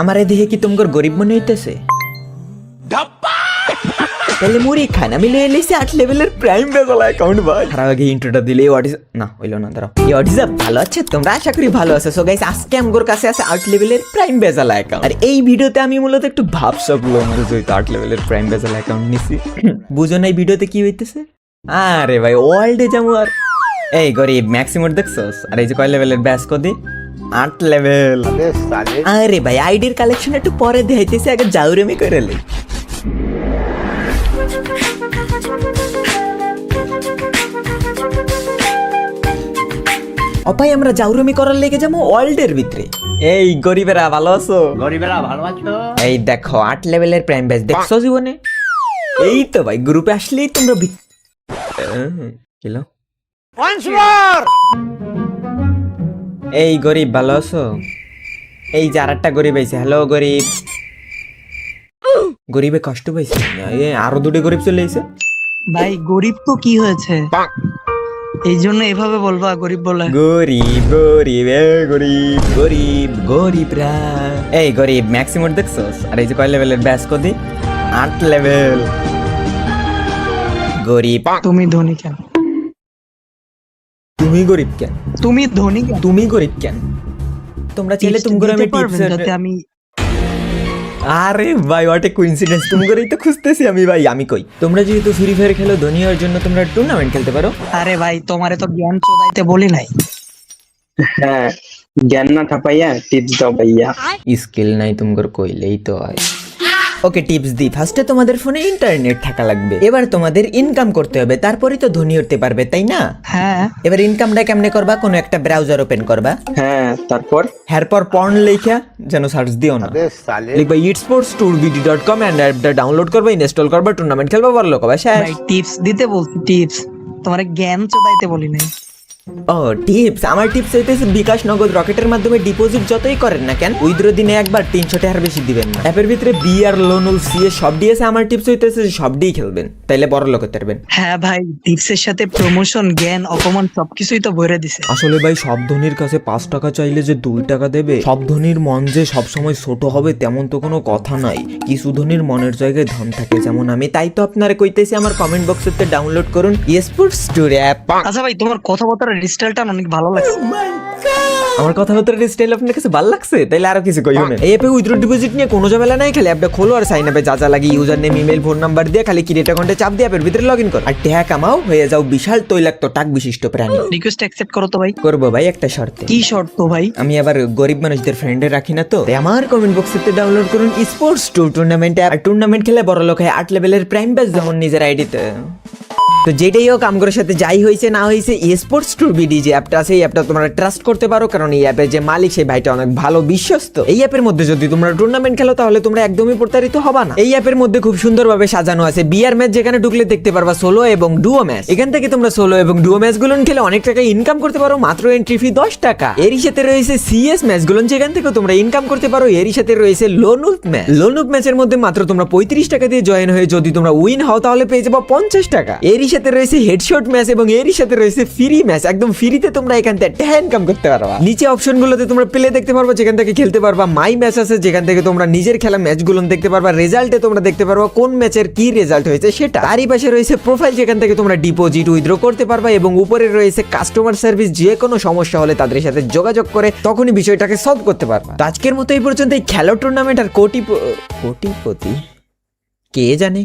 আমার দেখে কি তোমার গরিব মনে হইতেছে? তাহলে মুড়ি খান আমি লয়ে এলিছি আট লেভেলের প্রাইম বেজল অ্যাকাউন্ট ভাই। তার আগে ইন্ট্রোটা দিলে ইজ না হইল না দাঁড়াও। এই হোয়াট ভালো আছে তোমরা আশা করি ভালো আছো। সো গাইস আজকে আমগোর কাছে আছে আট লেভেলের প্রাইম বেজাল অ্যাকাউন্ট আর এই ভিডিওতে আমি মূলত একটু ভাব সকলো আমার যেহেতু আট লেভেলের প্রাইম বেজাল অ্যাকাউন্ট নিছি। বুঝো না এই ভিডিওতে কি হইতেছে? আরে ভাই ওয়ার্ল্ডে যেমন আর। এই গরিব ম্যাক্সিমোর দেখছস? আর এই যে কয় লেভেলের ব্যাস কদি? আট লেভেল আরে ভাই আইডির কালেকশন একটু পরে দেখাইতেছি আগে জাউরেমি করে লই। অপাই আমরা জাউরমি করার লেগে যাব ওয়ার্ল্ডের ভিতরে। এই গরিবেরা ভালো আছো? গরিবেরা ভালো আছো? এই দেখো আট লেভেলের প্রাইম ব্যাচ দেখছ জীবনে? এই তো ভাই গ্রুপে আসলেই তোমরা বি- আহ, কিলো এই গরিব ভালো আছো? এই যে আরেকটা গরিব আইছে। হ্যালো গরিব। গরিবে কষ্ট পাইছে এ আরও দুটো গরিব চলে আইছে। ভাই গরিব তো কি হয়েছে? এই জন্য এভাবে বলবা গরিব বলে। গরিব গরিব এ গরিব গরিব গরিবরা। এই গরিব ম্যাক্সিমোর দেখছস? আর এই যে কয় লেভেলের ব্যাস কদি? আট লেভেল গরিব। তুমি ধনী কেন? তুমি গরিব কেন? তুমি ধনী কেন? তুমি গরিব কেন? তোমরা চাইলে তুমি করে আমি টিপস যাতে আমি আরে ভাই হোয়াট এ কোইন্সিডেন্স তুমি করেই তো খুঁজতেছি আমি ভাই আমি কই? তোমরা যেহেতু ফ্রি ফায়ার খেলো ধনী হওয়ার জন্য তোমরা টুর্নামেন্ট খেলতে পারো। আরে ভাই তোমারে তো জ্ঞান চোদাইতে বলি নাই। হ্যাঁ জ্ঞান না থাপাইয়া টিপস দাও ভাইয়া। স্কিল নাই তোমার কইলেই তো হয়। ওকে টিপস দি ফার্স্টে তোমাদের ফোনে ইন্টারনেট থাকা লাগবে। এবার তোমাদের ইনকাম করতে হবে। তারপরেই তো ধনী হতে পারবে তাই না? হ্যাঁ। এবার ইনকামটা কেমনে করবা? কোনো একটা ব্রাউজার ওপেন করবা। হ্যাঁ তারপর? এরপর পর্ন লেখা যেন সার্চ দিও না। লিখবা it sports tour BD dot com and অ্যাপটা ডাউনলোড করবা ইনস্টল করবা টুর্নামেন্ট খেলবা বড় লোক হবে ভাই টিপস দিতে বলছি টিপস তোমার জ্ঞান চোদাইতে বলি নাই। ও টিপস আমার টিপস হইতেছে বিকাশ নগদ রকেটের মাধ্যমে ডিপোজিট যতই করেন না কেন উইথড্র দিনে একবার তিনশো টাকার বেশি দিবেন না। অ্যাপের ভিতরে বি আর লোনুল সি এ সব দিয়েছে আমার টিপস হইতেছে সব দিয়ে খেলবেন। তাইলে বড় লোক হতে পারবেন। হ্যাঁ ভাই টিপসের সাথে প্রমোশন জ্ঞান অপমান সবকিছুই তো ভরে দিছে। আসলে ভাই সব ধনির কাছে পাঁচ টাকা চাইলে যে দুই টাকা দেবে সব ধনির মন যে সবসময় ছোট হবে তেমন তো কোনো কথা নাই। কিছু ধনির মনের জায়গায় ধন থাকে যেমন আমি। তাই তো আপনারা কইতেছি আমার কমেন্ট বক্সেতে ডাউনলোড করুন। স্পোর্টস টুর অ্যাপ আচ্ছা ভাই তোমার কথাবার্তার স্টাইলটা অনেক ভালো লাগছে আমার কথাবার্তার স্টাইল আপনার কাছে ভালো লাগছে? তাইলে আরও কিছু কইও না। এই অ্যাপে উইথড্র ডিপোজিট নিয়ে কোনো ঝামেলা নাই খালি অ্যাপটা খোলো আর সাইন আপে যা যা লাগে user name email phone number দিয়ে খালি ক্রিয়েট অ্যাকাউন্টে চাপ দিয়ে অ্যাপের ভিতরে লগ ইন করো। আর ট্যাগ কামাও হয়ে যাও বিশাল তৈলাক্ত টাক বিশিষ্ট প্রাণী। রিকোয়েস্ট অ্যাকসেপ্ট করো তো ভাই। করব ভাই একটা শর্তে। কি শর্ত ভাই? আমি আবার গরিব মানুষদের ফ্রেন্ডে রাখি না তো। তাই আমার কমেন্ট বক্সেতে ডাউনলোড করুন স্পোর্টস টুর টুর্নামেন্ট আর টুর্নামেন্ট খেলে বড় লোক হয় আট লেভেলের প্রাইম ব্যাচ যেমন নিজের আইডিতে তো যেটাই হোক, আমগোর সাথে যাই হয়েছে, না হয়েছে স্পোর্টস টুর বিডি যে অ্যাপটা আছে, এই অ্যাপটা তোমরা ট্রাস্ট করতে পারো, কারণ এই অ্যাপের যে মালিক, সেই ভাইটা অনেক ভালো বিশ্বস্ত। এই অ্যাপের মধ্যে যদি তোমরা টুর্নামেন্ট খেলো, তাহলে তোমরা একদমই প্রতারিত হবা না। এই অ্যাপের মধ্যে খুব সুন্দরভাবে সাজানো আছে বিয়ার ম্যাচ যেখানে ঢুকলে দেখতে পারবা সোলো এবং ডুও ম্যাচ এখান থেকে তোমরা সোলো এবং ডুও ম্যাচগুলো খেলে অনেক টাকা ইনকাম করতে পারো, মাত্র এন্ট্রি ফি দশ টাকা। এরই সাথে রয়েছে সিএস ম্যাচগুলো, যেখান থেকে তোমরা ইনকাম করতে পারো, এরই সাথে রয়েছে লোনুপ ম্যাচ লোনুপ ম্যাচের মধ্যে মাত্র তোমরা পঁয়ত্রিশ টাকা দিয়ে জয়েন হয়ে যদি তোমরা উইন হও, তাহলে পেয়ে যাব পঞ্চাশ টাকা। এরই সাথে রয়েছে হেডশট ম্যাচ এবং এরই সাথে রয়েছে ফ্রি ম্যাচ একদম ফ্রিতে তোমরা এখান থেকে টাকা ইনকাম করতে পারবা। নিচে অপশন গুলোতে তোমরা প্লে দেখতে পারবা, যেখান থেকে খেলতে পারবা মাই ম্যাচ আছে, যেখান থেকে তোমরা নিজের খেলা ম্যাচগুলো দেখতে পারবা রেজাল্টে তোমরা দেখতে পারবা কোন ম্যাচের কি রেজাল্ট হয়েছে সেটা। তারই পাশে রয়েছে প্রোফাইল যেখান থেকে তোমরা ডিপোজিট উইথড্র করতে পারবা এবং উপরে রয়েছে কাস্টমার সার্ভিস যে কোনো সমস্যা হলে তাদের সাথে যোগাযোগ করে তখনই বিষয়টাকে সলভ করতে পারবা। আজকের মতো এই পর্যন্ত এই খেলো টুর্নামেন্ট আর কোটি কোটিপতি? কে জানে?